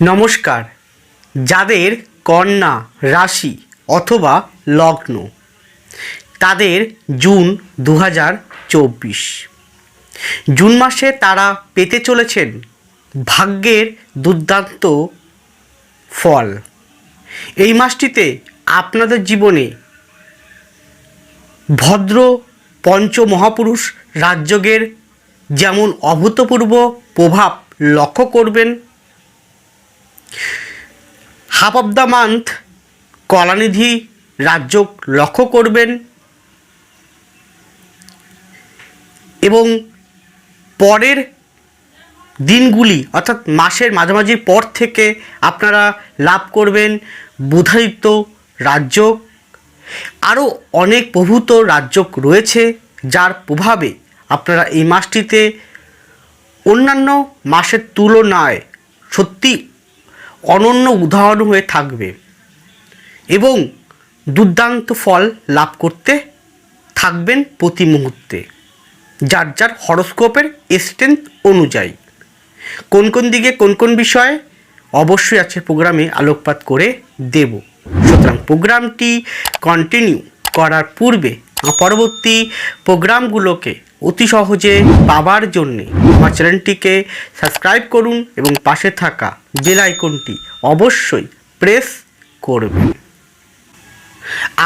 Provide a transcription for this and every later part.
নমস্কার। যাদের কন্যা রাশি অথবা লগ্ন, তাদের জুন দু হাজার চব্বিশ। জুন মাসে তারা পেতে চলেছেন ভাগ্যের দুর্দান্ত ফল। এই মাসটিতে আপনাদের জীবনে ভদ্র পঞ্চ মহাপুরুষ রাজযোগের যেমন অভূতপূর্ব প্রভাব লক্ষ্য করবেন half of the month Kalanidhi রাজ্য লক্ষ্য করবেন এবং পরের দিনগুলি, অর্থাৎ মাসের মাঝামাঝি পর থেকে আপনারা লাভ করবেন বুধায়িত্ব রাজ্য আরও অনেক প্রভূত রাজ্য রয়েছে, যার প্রভাবে আপনারা এই মাসটিতে অন্যান্য মাসের তুলনায় সত্যি অনন্য উদাহরণ হয়ে থাকবে এবং দুর্দান্ত ফল লাভ করতে থাকবেন প্রতি মুহূর্তে। যার যার হরস্কোপের স্ট্রেংথ অনুযায়ী। কোন কোন দিকে কোন কোন বিষয়ে অবশ্যই আছে প্রোগ্রামে আলোকপাত করে দেব। সুতরাং প্রোগ্রামটি কন্টিনিউ করার পূর্বে পরবর্তী প্রোগ্রামগুলোকে অতি সহজে পাবার জন্যে আমার চ্যানেলটিকে সাবস্ক্রাইব করুন এবং পাশে থাকা বেল আইকনটি অবশ্যই প্রেস করবেন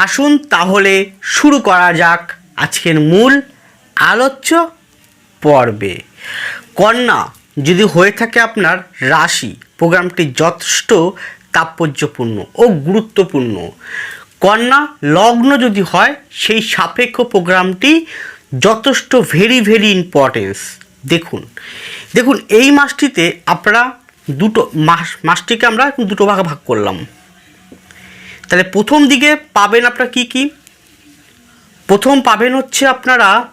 আসুন তাহলে শুরু করা যাক আজকের মূল আলোচ্য পর্বে। কন্যা, যদি হয়ে থাকে আপনার রাশি, প্রোগ্রামটি যথেষ্ট তাৎপর্যপূর্ণ ও গুরুত্বপূর্ণ। কন্যা, লগ্ন যদি হয়, সেই সাপেক্ষ প্রোগ্রামটি যথেষ্ট ভেরি ভেরি ইম্পর্টেন্স দেখুন দেখুন, এই মাসটিতে আপনারা দুটো মাস, মাসটিকে আমরা দুটো ভাগে ভাগ করলাম। তাহলে প্রথম দিকে পাবেন আপনারা কি কি? প্রথম পাবেন হচ্ছে আপনারা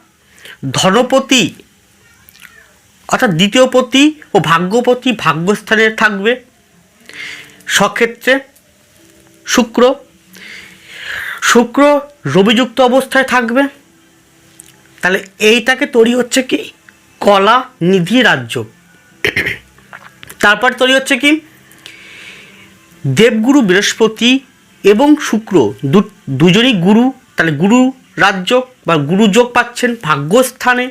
ধনপতি, অর্থাৎ দ্বিতীয়পতি ও ভাগ্যপতি ভাগ্যস্থানে থাকবে। সক্ষেত্রে শুক্র শুক্র রবিযুক্ত অবস্থায় থাকবে। তাহলে এইটাকে তৈরি হচ্ছে কি? কলা নিধি রাজ্য। তারপর তৈরি হচ্ছে কি? দেবগুরু বৃহস্পতি এবং শুক্র দুজনই গুরু, তাহলে গুরু রাজ্য বা গুরুযোগ পাচ্ছেন ভাগ্যস্থানে।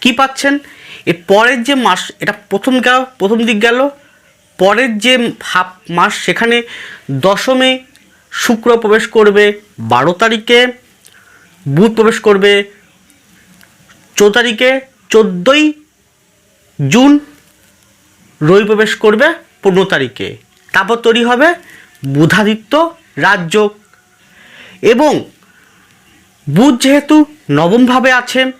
কি পাচ্ছেন? এর পরের যে মাস, এটা প্রথম গেল, প্রথম দিক গেল, পরের যে হাফ মাস সেখানে দশমে শুক্র প্রবেশ করবে বারো তারিখে, বুধ প্রবেশ করবে চৌদ্দ তারিখে, চোদ্দোই জুন, রবি প্রবেশ করবে পনেরো তারিখে। তারপর তৈরি হবে বুধাদিত্য রাজযোগ এবং বুধ যেহেতু নবমভাবে আছে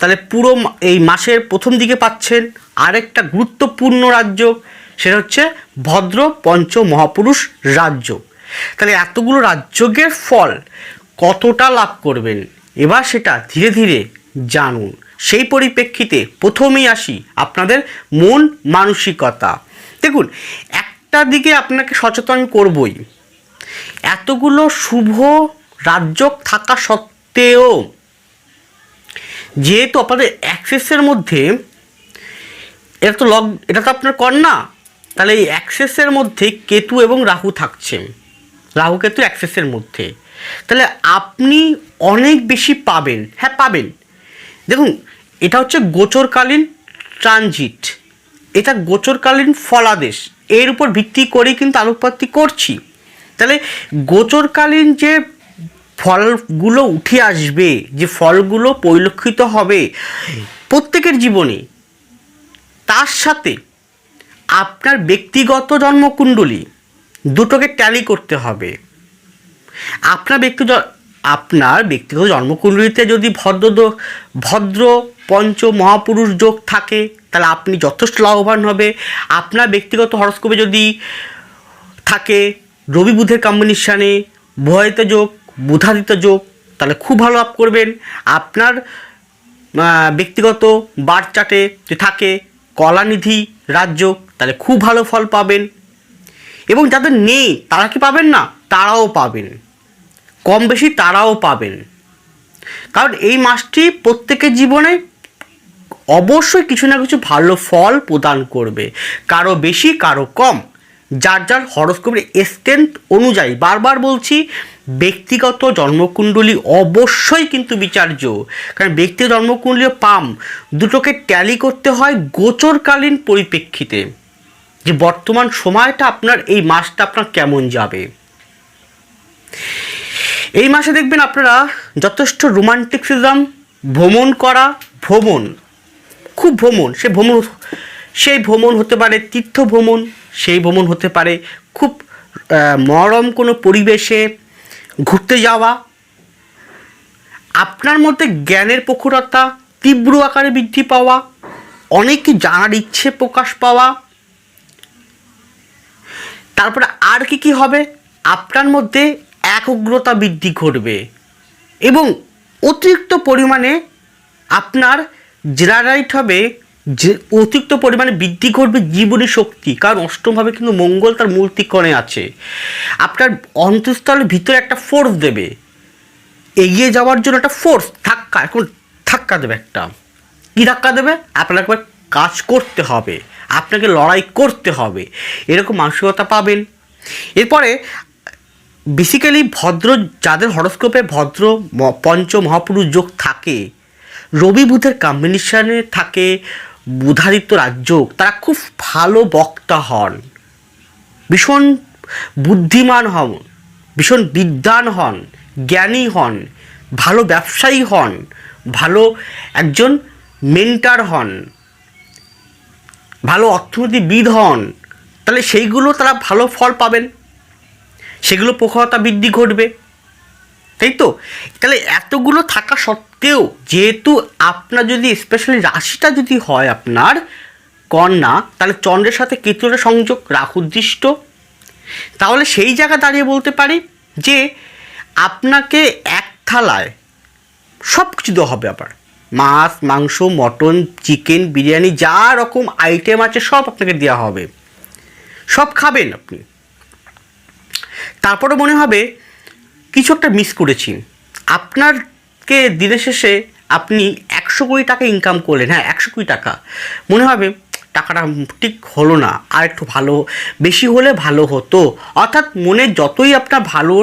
তাহলে পুরো এই মাসের প্রথম দিকে পাচ্ছেন আরেকটা গুরুত্বপূর্ণ রাজ্য, সেটা হচ্ছে ভদ্র পঞ্চ মহাপুরুষ রাজ্য। তাহলে এতগুলো রাজ্যের ফল কতটা লাভ করবেন? এবার সেটা ধীরে ধীরে জানুন। সেই পরিপ্রেক্ষিতে প্রথমেই আসি আপনাদের মন মানসিকতা। দেখুন, একটা দিকে আপনাকে সচেতন করবই। এতগুলো শুভ রাজ্য থাকা সত্ত্বেও যেহেতু আপনাদের অ্যাক্সেসের মধ্যে, এটা তো লগ এটা তো আপনার কন্যা, তাহলে এই অ্যাক্সেসের মধ্যে কেতু এবং রাহু থাকছে। রাহু কেতু অ্যাক্সেসের মধ্যে। তাহলে আপনি অনেক বেশি পাবেন। হ্যাঁ পাবেন। দেখুন এটা হচ্ছে গোচরকালীন ট্রানজিট। এটা গোচরকালীন ফলাদেশ। এর উপর ভিত্তি করেই কিন্তু আলোকপাতটি করছি। তাহলে গোচরকালীন যে ফলগুলো উঠে আসবে, যে ফলগুলো পরিলক্ষিত হবে প্রত্যেকের জীবনে, তার সাথে আপনার ব্যক্তিগত জন্মকুণ্ডলী দুটোকে ট্যালি করতে হবে। আপনার ব্যক্তি আপনার ব্যক্তিগত জন্মকুণ্ডলিতে যদি ভদ্র ভদ্র পঞ্চ মহাপুরুষ যোগ থাকে, তাহলে আপনি যথেষ্ট লাভবান হবে। আপনার ব্যক্তিগত হরস্কোপে যদি থাকে রবি বুধের কম্বিনেশানে ভয়িত যোগ বুধাদিত যোগ, তাহলে খুব ভালো লাভ করবেন। আপনার ব্যক্তিগত বার চার্টে যে থাকে কলানিধি রাজ্য, তাহলে খুব ভালো ফল পাবেন। এবং যাদের নেই, তারা কি পাবেন না? তারাও পাবেন। কম বেশি তারাও পাবেন। কারণ এই মাসটি প্রত্যেকের জীবনে অবশ্যই কিছু না কিছু ভালো ফল প্রদান করবে। কারও বেশি, কারও কম। যার যার হরস্কোপের এক্সটেন্ট অনুযায়ী। বারবার বলছি, ব্যক্তিগত জন্মকুণ্ডলী অবশ্যই কিন্তু বিচার্য। কারণ ব্যক্তিগত জন্মকুণ্ডলী পাম দুটোকে ট্যালি করতে হয় গোচরকালীন পরিপ্রেক্ষিতে। যে বর্তমান সময়টা আপনার, এই মাসটা আপনার কেমন যাবে? এই মাসে দেখবেন আপনারা যথেষ্ট রোমান্টিকসিজম, ভ্রমণ করা, ভ্রমণ, খুব ভ্রমণ, সে ভ্রমণ সেই ভ্রমণ হতে পারে তীর্থ ভ্রমণ, সেই ভ্রমণ হতে পারে খুব মরম কোনো পরিবেশে ঘুরতে যাওয়া। আপনার মধ্যে জ্ঞানের প্রখরতা, তীব্র আকারে বৃদ্ধি পাওয়া অনেক জানার ইচ্ছে প্রকাশ পাওয়া। তারপরে আর কি কি হবে? আপনার মধ্যে একগ্রতা বৃদ্ধি ঘটবে। এবং অতিরিক্ত পরিমাণে আপনার জেনারাইট হবে, যে অতিরিক্ত পরিমাণে বৃদ্ধি ঘটবে জীবনী শক্তি। কারণ অষ্টমভাবে কিন্তু মঙ্গল তার মূল ত্রিকোণে আছে। আপনার অন্তঃস্থলের ভিতরে একটা ফোর্স দেবে। এগিয়ে যাওয়ার জন্য একটা ফোর্স ধাক্কা, এখন ধাক্কা দেবে একটা। কী ধাক্কা দেবে? আপনার একবার কাজ করতে হবে। আপনাকে লড়াই করতে হবে। এরকম মানসিকতা পাবেন। এরপরে বেসিক্যালি ভদ্র, যাদের হরস্কোপে ভদ্র পঞ্চ মহাপুরুষ যোগ থাকে, রবি বুধের কম্বিনেশনে থাকে বুধাদিত্য রাজযোগ, তারা খুব ভালো বক্তা হন। ভীষণ বুদ্ধিমান হন, ভীষণ বিদ্বান হন, জ্ঞানী হন, ভালো ব্যবসায়ী হন, ভালো একজন মেন্টার হন, ভালো অর্থনীতিবিদ হন। তাহলে সেইগুলো তারা ভালো ফল পাবেন। সেগুলো প্রখরতা বৃদ্ধি ঘটবে। তাই তো? তাহলে এতগুলো থাকা সত্ত্বেও যেহেতু আপনার যদি স্পেশালি রাশিটা যদি হয় আপনার, কন্যা, তাহলে চন্দ্রের সাথে কেতুরের সংযোগ রাহুদৃষ্ট তাহলে সেই জায়গা দাঁড়িয়ে বলতে পারি যে আপনাকে এক থালায় সব কিছু দেওয়া হবে আবার। মাছ, মাংস, মটন চিকেন বিরিয়ানি, যা রকম আইটেম আছে সব আপনাকে দেওয়া হবে। সব খাবেন আপনি। তারপরে মনে হবে কিছু একটা মিস করেছি। আপনারকে দিনের শেষে আপনি একশো কোটি টাকা ইনকাম করলেন হ্যাঁ একশো কোটি টাকা। মনে হবে টাকাটা ঠিক হলো না, আর একটু ভালো, বেশি হলে ভালো হতো। অর্থাৎ মনে যতই আপনার ভালো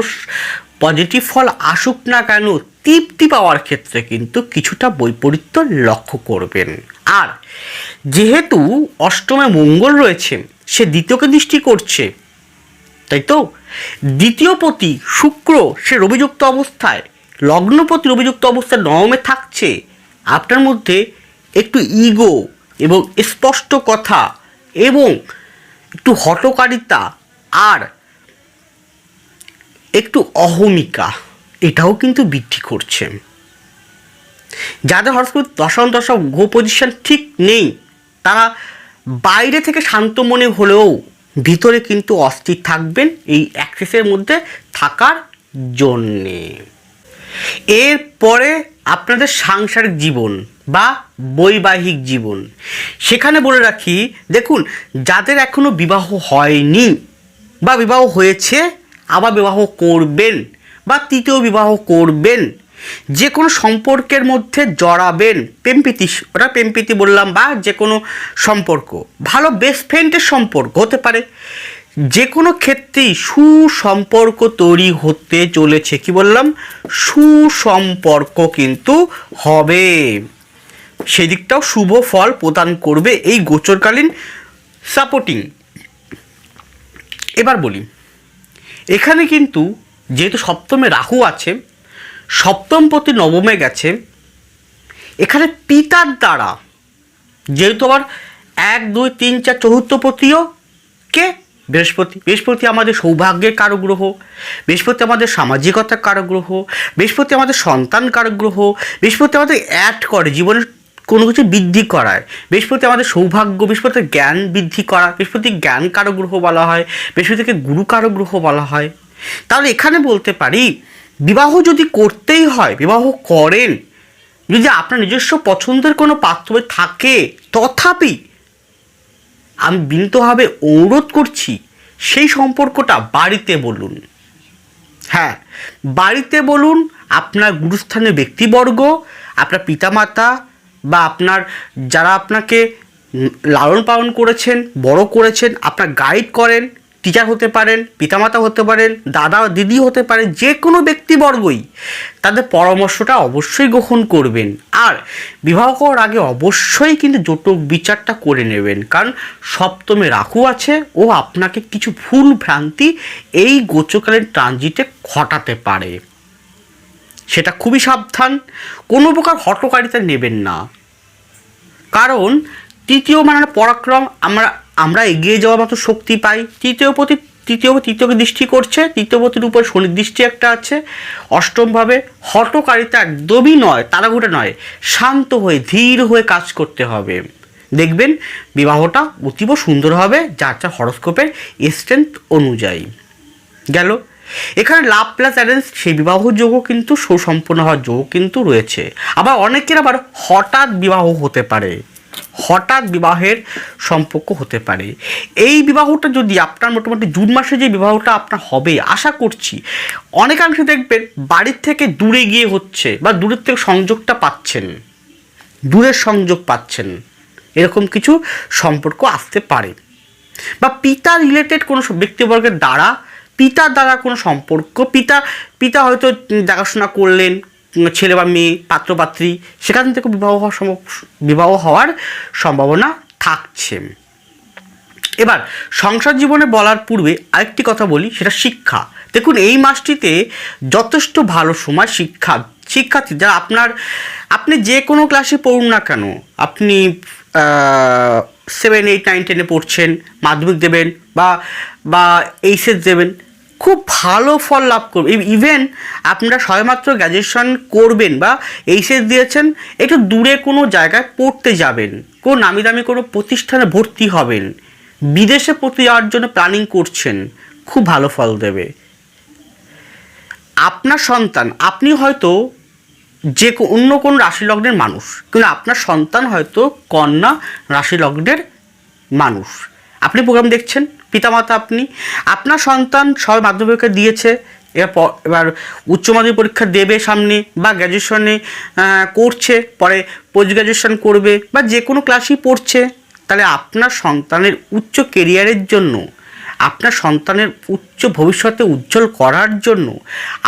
পজিটিভ ফল আসুক না কেন, তৃপ্তি পাওয়ার ক্ষেত্রে কিন্তু কিছুটা বৈপরীত্য লক্ষ্য করবেন। আর যেহেতু অষ্টমে মঙ্গল রয়েছে, সে দ্বিতীয়কে দৃষ্টি করছে তাই তো? দ্বিতীয় পতি শুক্র, সে রবিযুক্ত অবস্থায়। লগ্নপতি রবিযুক্ত অবস্থায় নবমে থাকছে। আপনার মধ্যে একটু ইগো এবং স্পষ্ট কথা এবং একটু হটকারিতা আর একটু অহমিকা, এটাও কিন্তু বৃদ্ধি করছে। যাদের হরস্কোপ দশম দশম গো পজিশন ঠিক নেই, তারা বাইরে থেকে শান্ত মনে হলেও ভিতরে কিন্তু অস্থির থাকবেন এই অ্যাক্সেসের মধ্যে থাকার জন্যে। এরপরে আপনাদের সাংসারিক জীবন বা বৈবাহিক জীবন। সেখানে বলে রাখি, দেখুন, যাদের এখনও বিবাহ হয়নি বা বিবাহ হয়েছে, আবার বিবাহ করবেন বা তৃতীয় বিবাহ করবেন যে কোনো সম্পর্কের মধ্যে জড়াবেন, প্রেমপ্রীতি, ওটা প্রেমপ্রীতি বললাম, বা যে কোনো সম্পর্ক। ভালো বেস্ট ফ্রেন্ডের সম্পর্ক হতে পারে। যে কোনো ক্ষেত্রেই সুসম্পর্ক তৈরি হতে চলেছে, কি বললাম? সুসম্পর্ক কিন্তু হবে। সেদিকটাও শুভ ফল প্রদান করবে এই গোচরকালীন সাপোর্টিং এবার বলি, এখানে কিন্তু যেহেতু সপ্তমে রাহু আছে সপ্তম প্রতি নবমে গেছে। এখানে পিতার দ্বারা যেহেতু আবার এক, দুই, তিন, চার চতুর্থ পতিও কে? বৃহস্পতি। বৃহস্পতি আমাদের সৌভাগ্যের কারক গ্রহ বৃহস্পতি আমাদের সামাজিকতার কারক গ্রহ বৃহস্পতি আমাদের সন্তান কারক গ্রহ বৃহস্পতি আমাদের অ্যাড করে জীবনের কোনো কিছু বৃদ্ধি করায়। বৃহস্পতি আমাদের সৌভাগ্য, বৃহস্পতির জ্ঞান বৃদ্ধি করা বৃহস্পতি জ্ঞান কারক গ্রহ বলা হয়, বৃহস্পতিকে গুরু কারক গ্রহ বলা হয়। তাহলে এখানে বলতে পারি বিবাহ যদি করতেই হয়, বিবাহ করেন, যদি আপনার নিজস্ব পছন্দের কোনো পাত্র থাকে, তথাপি আমি বিনীতভাবে অনুরোধ করছি, সেই সম্পর্কটা বাড়িতে বলুন। হ্যাঁ বাড়িতে বলুন, আপনার গুরুস্থানীয় ব্যক্তিবর্গ, আপনার পিতামাতা বা আপনার যারা আপনাকে লালন পালন করেছেন, বড় করেছেন, আপনার গাইড করেন টিচার হতে পারেন পিতামাতা হতে পারেন, দাদা, দিদি হতে পারে যে কোনো ব্যক্তিবর্গই তাদের পরামর্শটা অবশ্যই গ্রহণ করবেন। আর বিবাহ করার আগে অবশ্যই কিন্তু জটক বিচারটা করে নেবেন। কারণ সপ্তমে রাহু আছে, ও আপনাকে কিছু ভুল ভ্রান্তি এই গোচকালীন ট্রানজিটে ঘটাতে পারে। সেটা খুবই সাবধান, কোনো প্রকার হটকারিতা নেবেন না। কারণ তৃতীয় মানে পরাক্রম আমরা আমরা এগিয়ে যাওয়ার মতো শক্তি পাই। তৃতীয় প্রতি, তৃতীয়, তৃতীয়কে দৃষ্টি করছে। তৃতীয় পতির উপর শনির দৃষ্টি একটা আছে। অষ্টমভাবে হটকারিতা একদমই নয়, তাড়াহুড়ো নয়, শান্ত হয়ে, ধীর হয়ে কাজ করতে হবে। দেখবেন, বিবাহটা অতীব সুন্দর হবে, যার যার হরস্কোপের স্ট্রেংথ অনুযায়ী। গেল। এখানে লাভ প্লাস অ্যারেঞ্জ সেই বিবাহ যোগও কিন্তু সুসম্পন্ন হওয়ার যোগ কিন্তু রয়েছে। আবার অনেকের আবার হঠাৎ বিবাহ হতে পারে। হঠাৎ বিবাহের সম্পর্ক হতে পারে। এই বিবাহটা যদি আপনার মোটামুটি জুন মাসে যে বিবাহটা আপনার হবে, আশা করছি অনেকাংশে দেখবেন বাড়ির থেকে দূরে গিয়ে হচ্ছে বা দূরের থেকে সংযোগটা পাচ্ছেন। দূরের সংযোগ পাচ্ছেন। এরকম কিছু সম্পর্ক আসতে পারে। বা পিতা রিলেটেড কোনো ব্যক্তিবর্গের দ্বারা, পিতার দ্বারা কোনো সম্পর্ক, পিতা পিতা হয়তো দেখাশোনা করলেন ছেলে বা মেয়ে পাত্রপাত্রী সেখান থেকে বিবাহ হওয়ার বিবাহ হওয়ার সম্ভাবনা থাকছে। এবার, সংসার জীবনে বলার পূর্বে আরেকটি কথা বলি, সেটা শিক্ষা। দেখুন, এই মাসটিতে যথেষ্ট ভালো সময় শিক্ষা, শিক্ষার্থী, যারা আপনার, আপনি যে কোনো ক্লাসে পড়ুন না কেন, আপনি সেভেন এইট নাইন টেনে পড়ছেন, মাধ্যমিক দেবেন বা বা এইচএস দেবেন খুব ভালো ফল লাভ করবে। ইভেন আপনারা সবেমাত্র গ্র্যাজুয়েশন করবেন বা এইচএস দিয়েছেন, একটু দূরে কোনো জায়গায় পড়তে যাবেন। কোনো নামি দামি কোনো প্রতিষ্ঠানে ভর্তি হবেন। বিদেশে পড়তে যাওয়ার জন্য প্ল্যানিং করছেন। খুব ভালো ফল দেবে। আপনার সন্তান, আপনি হয়তো যে অন্য কোন রাশি লগ্নের মানুষ, কিন্তু আপনার সন্তান হয়তো কন্যা রাশি লগ্নের মানুষ। আপনি প্রোগ্রাম দেখছেন? পিতামাতা আপনি, আপনার সন্তান সবাই মাধ্যমিক পরীক্ষা দিয়েছে, এবার এবার উচ্চ মাধ্যমিক পরীক্ষা দেবে সামনে বা গ্র্যাজুয়েশনে করছে, পরে পোস্ট গ্র্যাজুয়েশন করবে বা যে কোনো ক্লাসই পড়ছে, তাহলে আপনার সন্তানের উচ্চ কেরিয়ারের জন্য, আপনার সন্তানের উচ্চ ভবিষ্যতে উজ্জ্বল করার জন্য,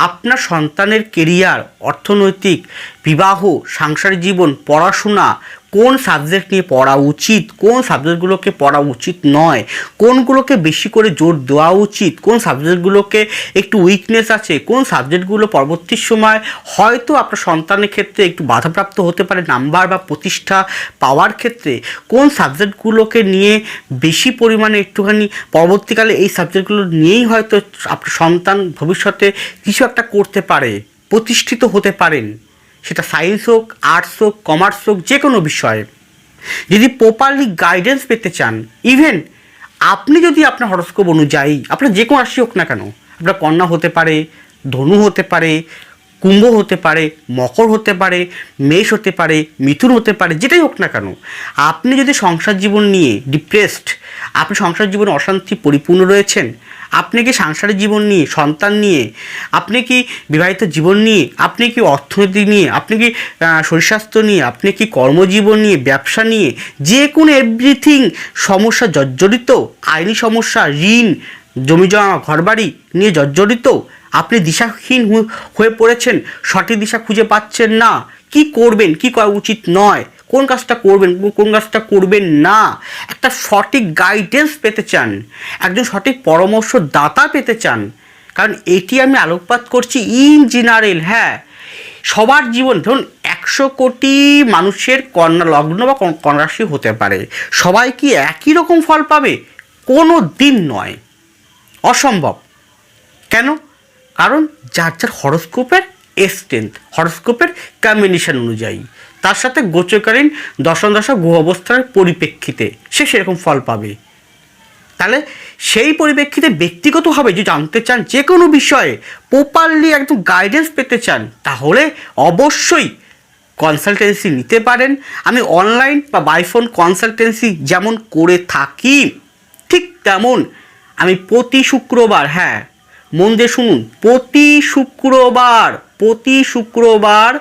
আপনার সন্তানের কেরিয়ার অর্থনৈতিক, বিবাহ, সাংসারিক জীবন, পড়াশোনা কোন সাবজেক্ট নিয়ে পড়া উচিত? কোন সাবজেক্টগুলোকে পড়া উচিত নয়? কোনগুলোকে বেশি করে জোর দেওয়া উচিত? কোন সাবজেক্টগুলোকে একটু উইকনেস আছে? কোন সাবজেক্টগুলো পরবর্তী সময় হয়তো আপনার সন্তানের ক্ষেত্রে একটু বাধাপ্রাপ্ত হতে পারে নাম্বার বা প্রতিষ্ঠা পাওয়ার ক্ষেত্রে? কোন সাবজেক্টগুলোকে নিয়ে বেশি পরিমাণে একটুখানি পরবর্তীকালে এই সাবজেক্টগুলো নিয়েই হয়তো আপনার সন্তান ভবিষ্যতে কিছু একটা করতে পারে, প্রতিষ্ঠিত হতে পারেন? সেটা সায়েন্স হোক আর্টস হোক কমার্স হোক, যে কোনো বিষয়ে। যদি প্রপারলি গাইডেন্স পেতে চান ইভেন আপনি যদি আপনার হরস্কোপ অনুযায়ী, আপনার যে কোনো রাশি হোক না কেন, আপনার কন্যা হতে পারে, ধনু হতে পারে, কুম্ভ হতে পারে, মকর হতে পারে, মেষ হতে পারে, মিথুন হতে পারে, যেটাই হোক না কেন, আপনি যদি সংসার জীবন নিয়ে ডিপ্রেসড আপনি সংসার জীবনে অশান্তি পরিপূর্ণ রয়েছেন আপনি কি সাংসারিক জীবন নিয়ে, সন্তান নিয়ে, আপনি কি বিবাহিত জীবন নিয়ে, আপনি কি অর্থনীতি নিয়ে, আপনি কি শরীর স্বাস্থ্য নিয়ে, আপনি কি কর্মজীবন নিয়ে, ব্যবসা নিয়ে, যে কোনো এভরিথিং সমস্যা জর্জরিত, আইনি সমস্যা, ঋণ, জমি জমা, ঘরবাড়ি নিয়ে জর্জরিত, আপনি দিশাহীন হয়ে পড়েছেন, সঠিক দিশা খুঁজে পাচ্ছেন না, কি করবেন, কি করা উচিত নয় কোন কাজটা করবেন, কোন কাজটা করবেন না? একটা সঠিক গাইডেন্স পেতে চান, একজন সঠিক পরামর্শ দাতা পেতে চান। কারণ এটি আমি আলোকপাত করছি ইন জেনারেল হ্যাঁ। সবার জীবন, ধরুন একশো কোটি মানুষের কন্যা, লগ্ন বা কন- কন্যা হতে পারে। সবাই কি একই রকম ফল পাবে? কোনো দিন নয়। অসম্ভব। কেন? কারণ যার যার হরস্কোপের স্ট্রেংথ হরস্কোপের কম্বিনেশন অনুযায়ী। তার সাথে গোচরকালীন দশম দশা গ্রহ অবস্থার পরিপ্রেক্ষিতে সে সেরকম ফল পাবে। তাহলে সেই পরিপ্রেক্ষিতে ব্যক্তিগতভাবে যদি জানতে চান যে কোনো বিষয়ে প্রপারলি একদম গাইডেন্স পেতে চান, তাহলে অবশ্যই কনসালটেন্সি নিতে পারেন। আমি অনলাইন বা বাইফোন কনসালটেন্সি যেমন করে থাকি, ঠিক তেমন আমি প্রতি শুক্রবার হ্যাঁ মন দিয়ে শুনুন, প্রতি শুক্রবার প্রতি শুক্রবার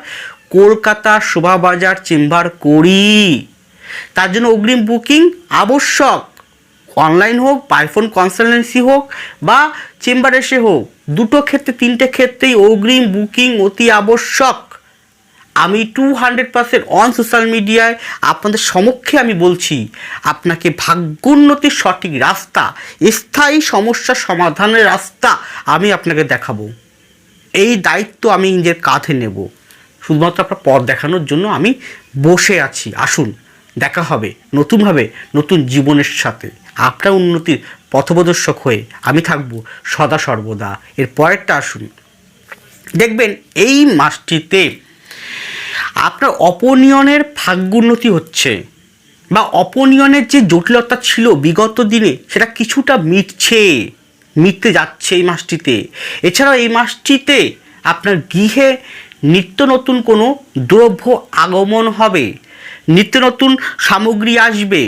কলকাতা শোভাবাজার চেম্বার করি। তার জন্য অগ্রিম বুকিং আবশ্যক। অনলাইন হোক পাইফোন কনসালটেন্সি হোক বা চেম্বার এসে হোক, দুটো ক্ষেত্রে, তিনটে ক্ষেত্রেই অগ্রিম বুকিং অতি আবশ্যক। আমি two hundred percent on social মিডিয়ায় আপনাদের সমক্ষে আমি বলছি, আপনাকে ভাগ্যোন্নতির সঠিক রাস্তা, স্থায়ী সমস্যা সমাধানের রাস্তা আমি আপনাকে দেখাবো। এই দায়িত্ব আমি নিজের কাঁধে নেব। শুধুমাত্র আপনার পথ দেখানোর জন্য আমি বসে আছি। আসুন, দেখা হবে নতুনভাবে নতুন জীবনের সাথে। আপনার উন্নতির পথপ্রদর্শক হয়ে আমি থাকব সদা সর্বদা। এর পরেরটা আসুন। দেখবেন এই মাসটিতে আপনার অপনিয়নের ভাগ্যোন্নতি হচ্ছে বা অপনিয়নের যে জটিলতা ছিল বিগত দিনে, সেটা কিছুটা মিটছে, মিটতে যাচ্ছে এই মাসটিতে। এছাড়াও এই মাসটিতে আপনার গৃহে নিত্য নতুন কোনো দ্রব্য আগমন হবে। নিত্য নতুন সামগ্রী আসবে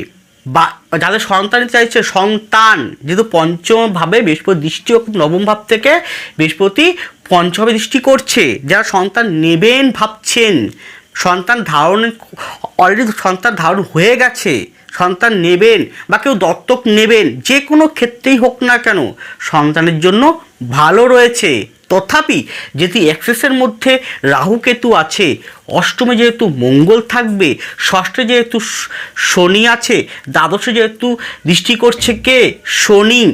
বা যাদের সন্তান চাইছে সন্তান, যেহেতু পঞ্চম ভাবে বৃহস্পতি দৃষ্টি নবম ভাব থেকে বৃহস্পতি পঞ্চমে দৃষ্টি করছে। যারা সন্তান নেবেন ভাবছেন, সন্তান ধারণ অলরেডি সন্তান ধারণ হয়ে গেছে, সন্তান নেবেন বা কেউ দত্তক নেবেন, যে কোনো ক্ষেত্রেই হোক না কেন সন্তানের জন্য ভালো রয়েছে। তথাপি যেহেতু অ্যাক্সেসের মধ্যে রাহু কেতু আছে, অষ্টমে যেহেতু মঙ্গল থাকবে, ষষ্ঠে যেহেতু শনি আছে, দ্বাদশে যেহেতু দৃষ্টি করছে কে? শনি।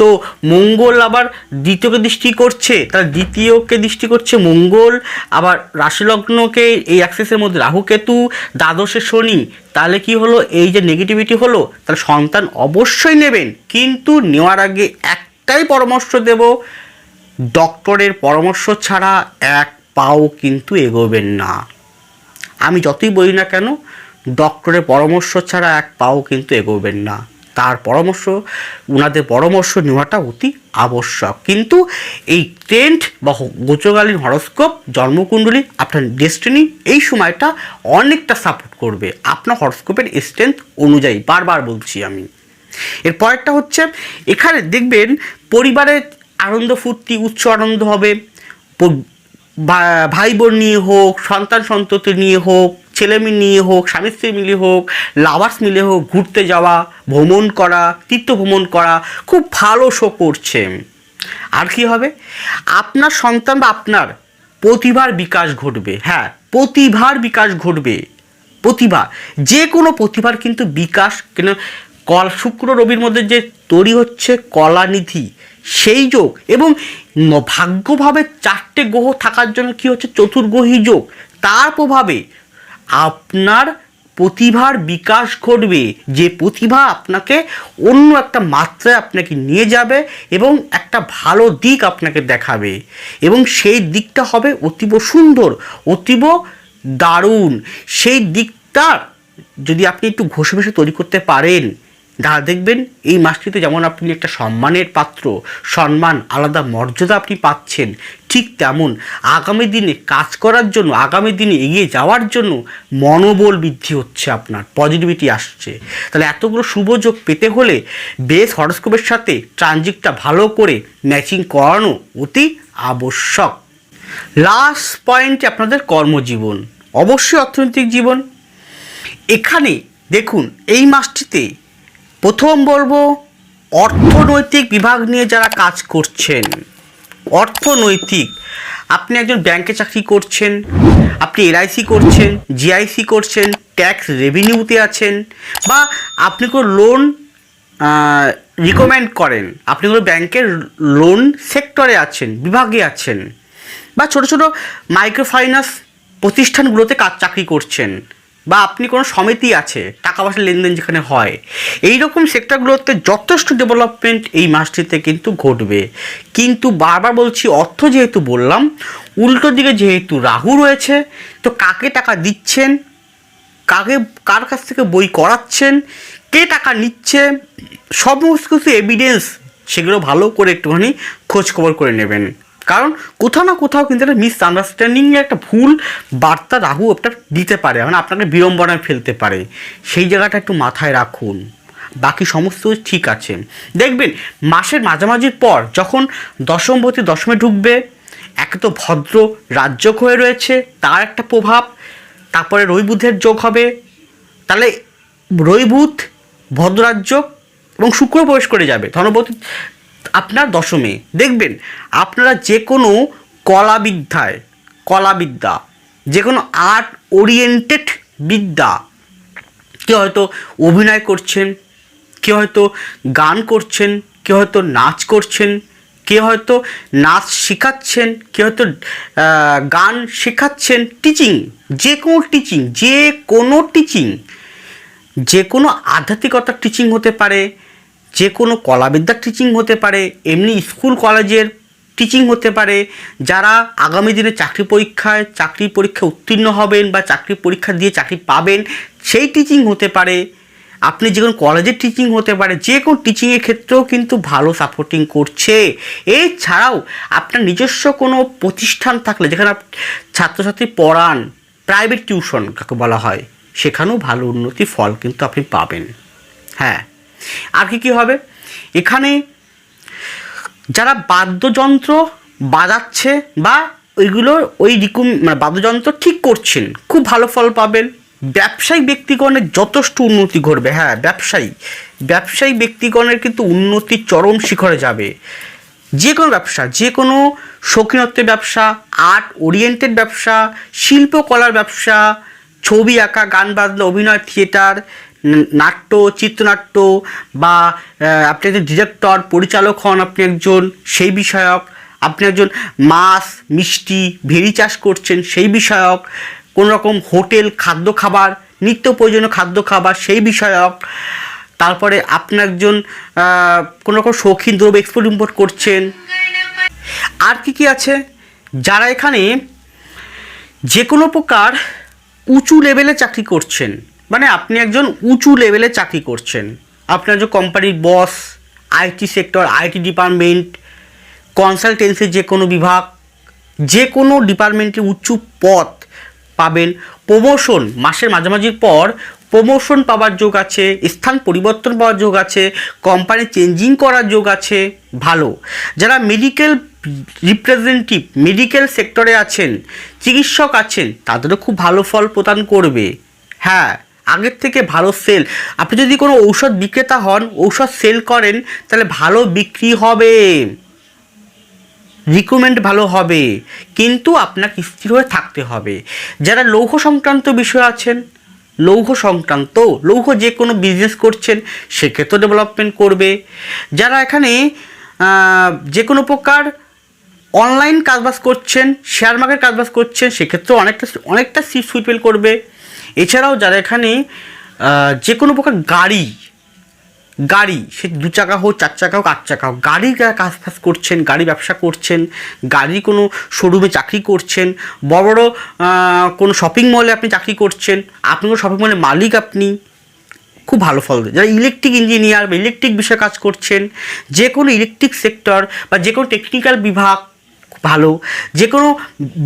তো মঙ্গল আবার দ্বিতীয়কে দৃষ্টি করছে তার দ্বিতীয়কে দৃষ্টি করছে মঙ্গল, আবার রাশিলগ্নকে এই অ্যাক্সেসের মধ্যে রাহু কেতু, দ্বাদশে শনি। তাহলে কি হলো? এই যে নেগেটিভিটি হলো, তাহলে সন্তান অবশ্যই নেবেন, কিন্তু নেওয়ার আগে একটাই পরামর্শ দেব ডক্টরের পরামর্শ ছাড়া এক পাও কিন্তু এগোবেন না। আমি যতই বলি না কেন, ডক্টরের পরামর্শ ছাড়া এক পাও কিন্তু এগোবেন না। তার পরামর্শ ওনাদের পরামর্শ নেওয়াটা অতি আবশ্যক। কিন্তু এই ট্রেন্ড বা গোচরকালীন হরস্কোপ, জন্মকুণ্ডলী, আপনার ডেস্টিনি, এই সময়টা অনেকটা সাপোর্ট করবে। আপনার হরস্কোপের স্ট্রেংথ অনুযায়ী বারবার বলছি আমি। এর পরেরটা হচ্ছে, এখানে দেখবেন পরিবারের আনন্দ, ফুর্তি, উচ্চ আনন্দ হবে। ভাই বোন নিয়ে হোক, সন্তান সন্ততি নিয়ে হোক ছেলে মেয়ে নিয়ে হোক, স্বামী স্ত্রী মিলে হোক লাভার্স মিলে হোক, ঘুরতে যাওয়া, ভ্রমণ করা, তীর্থ ভ্রমণ করা, খুব ভালো শো করছে। আর কি হবে? আপনার সন্তান বা আপনার প্রতিভার বিকাশ ঘটবে। হ্যাঁ প্রতিভার বিকাশ ঘটবে। প্রতিভা যে কোনো প্রতিভার কিন্তু বিকাশ কেন কল শুক্র, রবির মধ্যে যে তৈরি হচ্ছে কলানিধি সেই যোগ এবং ভাগ্যভাবে চারটে গ্রহ থাকার জন্য কি হচ্ছে? চতুর্গ্রহী যোগ। তার প্রভাবে আপনার প্রতিভার বিকাশ ঘটবে। যে প্রতিভা আপনাকে অন্য একটা মাত্রায় আপনাকে নিয়ে যাবে এবং একটা ভালো দিক আপনাকে দেখাবে। এবং সেই দিকটা হবে অতীব সুন্দর, অতীব দারুণ। সেই দিকটার যদি আপনি একটু ঘষে ঘষে তৈরি করতে পারেন যা দেখবেন, এই মাসটিতে যেমন আপনি একটা সম্মানের পাত্র, সম্মান, আলাদা মর্যাদা আপনি পাচ্ছেন, ঠিক তেমন আগামী দিনে কাজ করার জন্য, আগামী দিনে এগিয়ে যাওয়ার জন্য মনোবল বৃদ্ধি হচ্ছে আপনার পজিটিভিটি আসছে। তাহলে এতগুলো শুভযোগ পেতে হলে বেস হরস্কোপের সাথে ট্রানজিটটা ভালো করে ম্যাচিং করানো অতি আবশ্যক। লাস্ট পয়েন্টে আপনাদের কর্মজীবন, অবশ্যই অর্থনৈতিক জীবন। এখানে দেখুন, এই মাসটিতে প্রথম বলব, অর্থনৈতিক বিভাগ নিয়ে যারা কাজ করছেন, অর্থনৈতিক, আপনি একজন ব্যাংকে চাকরি করছেন, আপনি এলআইসি করছেন, জিআইসি করছেন, ট্যাক্স রেভিনিউতে আছেন, বা আপনি কোনো লোন রিকমেন্ড করেন, আপনি কোনো ব্যাংকের লোন সেক্টরে আছেন, বিভাগে আছেন, বা ছোট ছোট মাইক্রো ফাইন্যান্স প্রতিষ্ঠানগুলোতে কাজ, চাকরি করছেন বা আপনি কোনো সমিতি আছে, টাকা পয়সা লেনদেন যেখানে হয় এই রকম সেক্টরগুলোতে যথেষ্ট ডেভেলপমেন্ট এই মাসটিতে কিন্তু ঘটবে। কিন্তু বারবার বলছি, অর্থ যেহেতু বললাম, উল্টো দিকে যেহেতু রাহু রয়েছে, তো কাকে টাকা দিচ্ছেন, কাকে, কার কাছ থেকে বই করাচ্ছেন, কে টাকা নিচ্ছে, সমস্ত কিছু এভিডেন্স সেগুলো ভালো করে একটুখানি খোঁজখবর করে নেবেন। কারণ কোথাও না কোথাও কিন্তু একটা মিস আন্ডারস্ট্যান্ডিংয়ে একটা ভুল বার্তা রাহু একটা দিতে পারে মানে আপনাকে বিড়ম্বনায় ফেলতে পারে। সেই জায়গাটা একটু মাথায় রাখুন। বাকি সমস্ত ঠিক আছে। দেখবেন, মাসের মাঝামাঝির পর যখন দশমবতী দশমে ঢুকবে, এক তো ভদ্র রাজ্যক হয়ে রয়েছে, তার একটা প্রভাব, তারপরে রবিবুধের যোগ হবে। তাহলে রবিবুধ ভদ্রাজ্য এবং শুক্র প্রবেশ করে যাবে। ধনপতি আপনার দশমে। দেখবেন, আপনারা যে কোনো কলাবিদ্যায়, কলাবিদ্যা যে কোনো আর্ট ওরিয়েন্টেড বিদ্যা কেউ হয়তো অভিনয় করছেন কেউ হয়তো গান করছেন কেউ হয়তো নাচ করছেন কেউ হয়তো নাচ শেখাচ্ছেন কেউ হয়তো গান শেখাচ্ছেন টিচিং যে কোনো টিচিং যে কোনো টিচিং যে কোনো আধ্যাত্মিকতার টিচিং হতে পারে যে কোনো কলাবিদ্যার টিচিং হতে পারে, এমনি স্কুল কলেজের টিচিং হতে পারে, যারা আগামী দিনে চাকরি পরীক্ষায় চাকরি পরীক্ষায় উত্তীর্ণ হবেন বা চাকরি পরীক্ষা দিয়ে চাকরি পাবেন, সেই টিচিং হতে পারে। আপনি যে কোনো কলেজের টিচিং হতে পারে যে কোনো টিচিংয়ের ক্ষেত্রেও কিন্তু ভালো সাপোর্টিং করছে। এছাড়াও আপনার নিজস্ব কোনো প্রতিষ্ঠান থাকলে, যেখানে ছাত্রছাত্রী পড়ান প্রাইভেট টিউশন কাকে বলা হয়, সেখানেও ভালো উন্নতি, ফল কিন্তু আপনি পাবেন। হ্যাঁ। আর কি কী হবে? এখানে যারা বাদ্যযন্ত্র বাজাচ্ছে বা ওইগুলো ওই রিকুম মানে বাদ্যযন্ত্র ঠিক করছেন, খুব ভালো ফল পাবেন। ব্যবসায়িক ব্যক্তিগণের যথেষ্ট উন্নতি ঘটবে। হ্যাঁ ব্যবসায়ী। ব্যবসায়ী ব্যক্তিগণের কিন্তু উন্নতি চরম শিখরে যাবে। যে কোনো ব্যবসা, যে কোনো শৌখিনত্বের ব্যবসা, আর্ট ওরিয়েন্টেড ব্যবসা, শিল্পকলার ব্যবসা, ছবি আঁকা, গান বাজনা, অভিনয়, থিয়েটার নাট্য, চিত্রনাট্য বা আপনি একজন ডিরেক্টর পরিচালক হন, আপনি একজন সেই বিষয়ক, আপনি একজন মাছ, মিষ্টি, ভেড়ি চাষ করছেন সেই বিষয়ক, কোনো রকম হোটেল, খাদ্য খাবার, নিত্য প্রয়োজনীয় খাদ্য খাবার সেই বিষয়ক, তারপরে আপনি একজন কোনো রকম শৌখিন দ্রব্য এক্সপোর্ট ইম্পোর্ট করছেন। আর কি কি আছে? যারা এখানে যে কোনো প্রকার উঁচু লেভেলে চাকরি করছেন। মানে আপনি একজন উঁচু লেভেলে চাকরি করছেন। আপনার যে কোম্পানির boss IT sector IT department কনসালটেন্সির যে কোনো বিভাগ যে কোনো ডিপার্টমেন্টের উচ্চ পদ পাবেন। প্রমোশন মাসের মাঝামাঝির পর প্রমোশন পাওয়ার যোগ আছে, স্থান পরিবর্তন পাওয়ার যোগ আছে কোম্পানি চেঞ্জিং করার যোগ আছে, ভালো। যারা মেডিকেল রিপ্রেজেন্টেটিভ মেডিকেল সেক্টরে আছেন, চিকিৎসক আছেন, তাদেরও খুব ভালো ফল প্রদান করবে। হ্যাঁ আগের থেকে ভালো সেল আপনি যদি কোনো ঔষধ বিক্রেতা হন, ঔষধ সেল করেন, তাহলে ভালো বিক্রি হবে। রিক্রুটমেন্ট ভালো হবে। কিন্তু আপনাকে স্থির হয়ে থাকতে হবে। যারা লৌহ সংক্রান্ত বিষয় আছেন, লৌহ সংক্রান্ত, লৌহ যে কোনো বিজনেস করছেন সেক্ষেত্রেও ডেভেলপমেন্ট করবে। যারা এখানে যে কোনো প্রকার অনলাইন কাজবাজ করছেন শেয়ার মার্কেট কাজবাজ করছেন সেক্ষেত্রেও অনেকটা অনেকটা সিট ফুলফিল করবে। এছাড়াও যারা এখানে যে কোনো প্রকার গাড়ি গাড়ি, সে দু চাকা হোক, চার চাকা হোক, আট চাকা হোক, গাড়ি কাজ ফাজ করছেন, গাড়ি ব্যবসা করছেন, গাড়ি কোনো শোরুমে চাকরি করছেন, বড় বড় কোনো শপিং মলে আপনি চাকরি করছেন আপনি কোনো শপিং মলের মালিক আপনি, খুব ভালো ফল দেয়। যারা ইলেকট্রিক ইঞ্জিনিয়ার বা ইলেকট্রিক বিষয়ে কাজ করছেন, যে কোনো ইলেকট্রিক সেক্টর বা যে কোনো টেকনিক্যাল বিভাগ ভালো, যে কোনো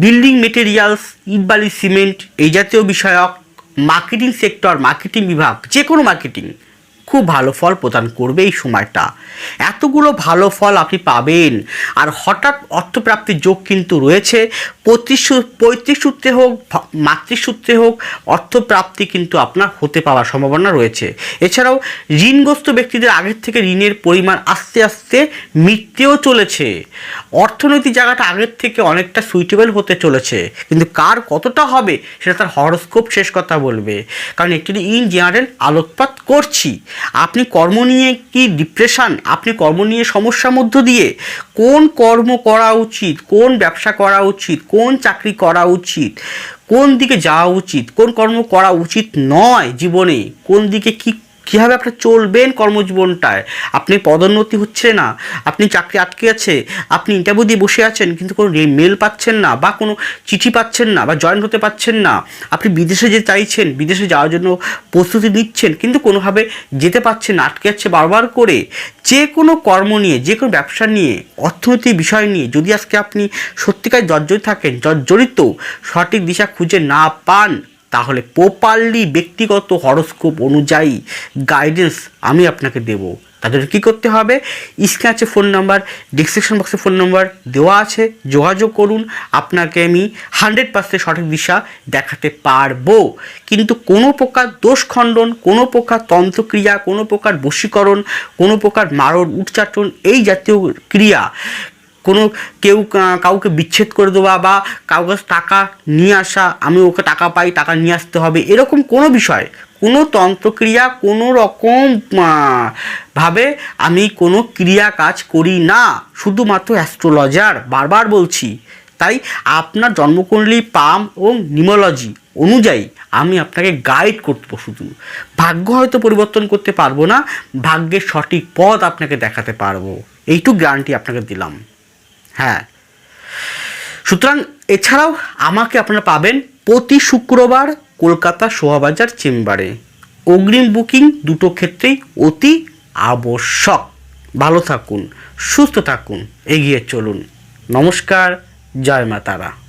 বিল্ডিং মেটেরিয়ালস ইট বালি সিমেন্ট এই জাতীয় বিষয়ক মার্কেটিং সেক্টর মার্কেটিং বিভাগ যে কোনো মার্কেটিং খুব ভালো ফল প্রদান করবে এই সময়টা। এতগুলো ভালো ফল আপনি পাবেন। আর হঠাৎ অর্থপ্রাপ্তির যোগ কিন্তু রয়েছে। পঁয়ত্রিশ সূত্রে হোক মাতৃসূত্রে হোক, অর্থপ্রাপ্তি কিন্তু আপনার হতে পাওয়ার সম্ভাবনা রয়েছে। এছাড়াও ঋণগ্রস্ত ব্যক্তিদের আগের থেকে ঋণের পরিমাণ আস্তে আস্তে মিটতেও চলেছে। অর্থনৈতিক জায়গাটা আগের থেকে অনেকটা সুইটেবল হতে চলেছে। কিন্তু কার কতটা হবে, সেটা তার হরস্কোপ শেষ কথা বলবে। কারণ একটু ইন জেনারেল আলোকপাত করছি। আপনি কর্ম নিয়ে কি ডিপ্রেশন আপনি কর্ম নিয়ে সমস্যার মধ্য দিয়ে কোন কর্ম করা উচিত, কোন ব্যবসা করা উচিত, কোন চাকরি করা উচিত, কোন দিকে যাওয়া উচিত, কোন কর্ম করা উচিত নয় জীবনে, কোন দিকে কি কীভাবে আপনার চলবেন কর্মজীবনটায়? আপনি পদোন্নতি হচ্ছে না, আপনি চাকরি আটকে আছে, আপনি ইন্টারভিউ দিয়ে বসে আছেন কিন্তু কোনো মেল পাচ্ছেন না বা কোনো চিঠি পাচ্ছেন না বা জয়েন হতে পারছেন না। আপনি বিদেশে যে চাইছেন, বিদেশে যাওয়ার জন্য প্রস্তুতি নিচ্ছেন কিন্তু কোনোভাবে যেতে পারছেন না, আটকে যাচ্ছে বারবার করে। যে কোনো কর্ম নিয়ে, যে কোনো ব্যবসা নিয়ে, অর্থনৈতিক বিষয় নিয়ে যদি আজকে আপনি সত্যিকার জর্জরিত থাকেন, জর্জরিত, সঠিক দিশা খুঁজে না পান তাহলে প্রপারলি ব্যক্তিগত হরস্কোপ অনুযায়ী গাইডেন্স আমি আপনাকে দেব। তাদের কি করতে হবে? স্ক্র্যাচে ফোন নাম্বার ডিসক্রিপশন বক্সে ফোন নাম্বার দেওয়া আছে, যোগাযোগ করুন, আপনাকে আমি হান্ড্রেড পার্সেন্ট সঠিক দিশা দেখাতে পারব। কিন্তু কোনো প্রকার দোষ খণ্ডন, কোনো প্রকার তন্ত্রক্রিয়া, কোনো প্রকার বশীকরণ, কোনো প্রকার মারণ উচ্চাটন এই জাতীয় ক্রিয়া কোনো কেউ কাউকে বিচ্ছেদ করে দেওয়া বা কাউকে টাকা নিয়ে আসা, আমি ওকে টাকা পাই, টাকা নিয়ে আসতে হবে, এরকম কোনো বিষয়, কোনো তন্ত্রক্রিয়া, কোনো রকম ভাবে আমি কোনো ক্রিয়া কাজ করি না। শুধুমাত্র অ্যাস্ট্রোলজার বারবার বলছি, তাই আপনার জন্মকুণ্ডলী, পাম এবং নিমোলজি অনুযায়ী আমি আপনাকে গাইড করব শুধু। ভাগ্য হয়তো পরিবর্তন করতে পারব না, ভাগ্যের সঠিক পথ আপনাকে দেখাতে পারব, এইটুকু গ্যারান্টি আপনাকে দিলাম। হ্যাঁ। সুতরাং এছাড়াও আমাকে আপনারা পাবেন প্রতি শুক্রবার কলকাতা শোয়াবাজার চেম্বারে। অগ্রিম বুকিং দুটো ক্ষেত্রেই অতি আবশ্যক। ভালো থাকুন, সুস্থ থাকুন, এগিয়ে চলুন। নমস্কার, জয় মা তারা।